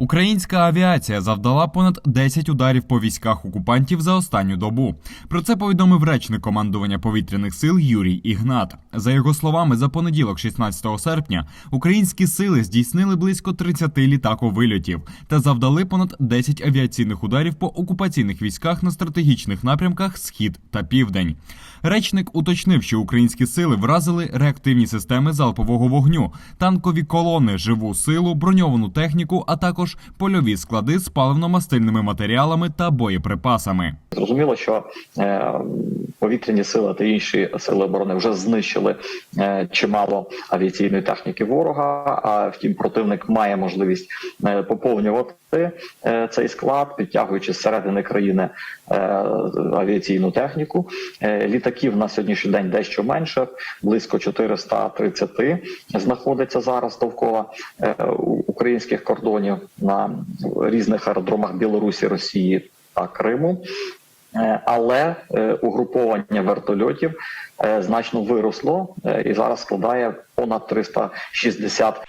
Українська авіація завдала понад 10 ударів по військах окупантів за останню добу. Про це повідомив речник командування повітряних сил Юрій Ігнат. За його словами, за понеділок, 16 серпня, українські сили здійснили близько 30 літаковильотів та завдали понад 10 авіаційних ударів по окупаційних військах на стратегічних напрямках Схід та Південь. Речник уточнив, що українські сили вразили реактивні системи залпового вогню, танкові колони, живу силу, броньовану техніку, а також польові склади з паливно-мастильними матеріалами та боєприпасами. Зрозуміло, що е, повітряні сили та інші сили оборони вже знищили е, чимало авіаційної техніки ворога. А втім, противник має можливість е, поповнювати е, цей склад, підтягуючи з середини країни авіаційну техніку. Літаків на сьогоднішній день дещо менше, близько 430 знаходиться зараз довкола українських кордонів на різних аеродромах Білорусі, Росії та Криму. Е, Але е, угруповання вертольотів е, значно виросло і зараз складає понад 360